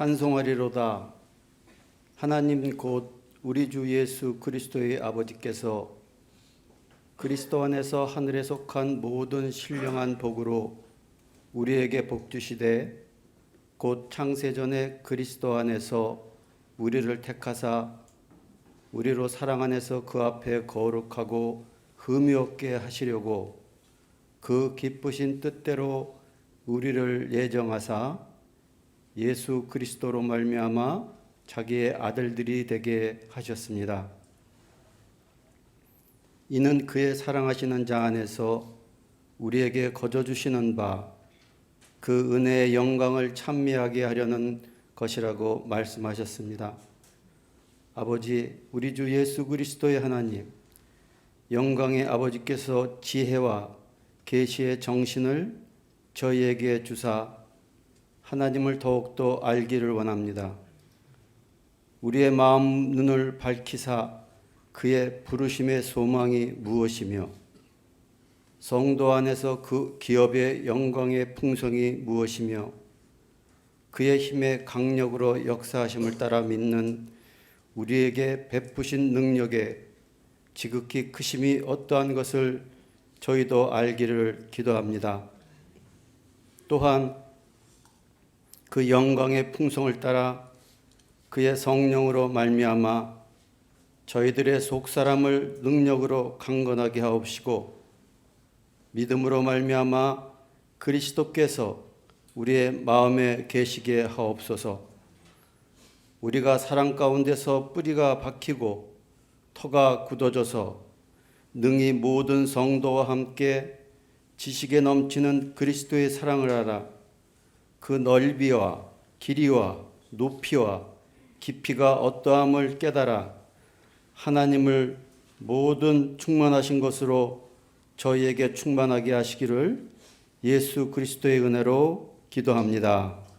찬송하리로다. 하나님 곧 우리 주 예수 그리스도의 아버지께서 그리스도 안에서 하늘에 속한 모든 신령한 복으로 우리에게 복 주시되 곧 창세전에 그리스도 안에서 우리를 택하사 우리로 사랑 안에서 그 앞에 거룩하고 흠이 없게 하시려고 그 기쁘신 뜻대로 우리를 예정하사 예수 그리스도로 말미암아 자기의 아들들이 되게 하셨습니다. 이는 그의 사랑하시는 자 안에서 우리에게 거저 주시는 바 그 은혜의 영광을 찬미하게 하려는 것이라고 말씀하셨습니다. 아버지 우리 주 예수 그리스도의 하나님 영광의 아버지께서 지혜와 계시의 정신을 저희에게 주사 하나님을 더욱더 알기를 원합니다. 우리의 마음 눈을 밝히사 그의 부르심의 소망이 무엇이며 성도 안에서 그 기업의 영광의 풍성이 무엇이며 그의 힘의 강력으로 역사하심을 따라 믿는 우리에게 베푸신 능력에 지극히 크심이 어떠한 것을 저희도 알기를 기도합니다. 또한 그 영광의 풍성을 따라 그의 성령으로 말미암아 저희들의 속사람을 능력으로 강건하게 하옵시고 믿음으로 말미암아 그리스도께서 우리의 마음에 계시게 하옵소서. 우리가 사랑 가운데서 뿌리가 박히고 터가 굳어져서 능히 모든 성도와 함께 지식에 넘치는 그리스도의 사랑을 알아 그 넓이와 길이와 높이와 깊이가 어떠함을 깨달아 하나님을 모든 충만하신 것으로 저희에게 충만하게 하시기를 예수 그리스도의 은혜로 기도합니다.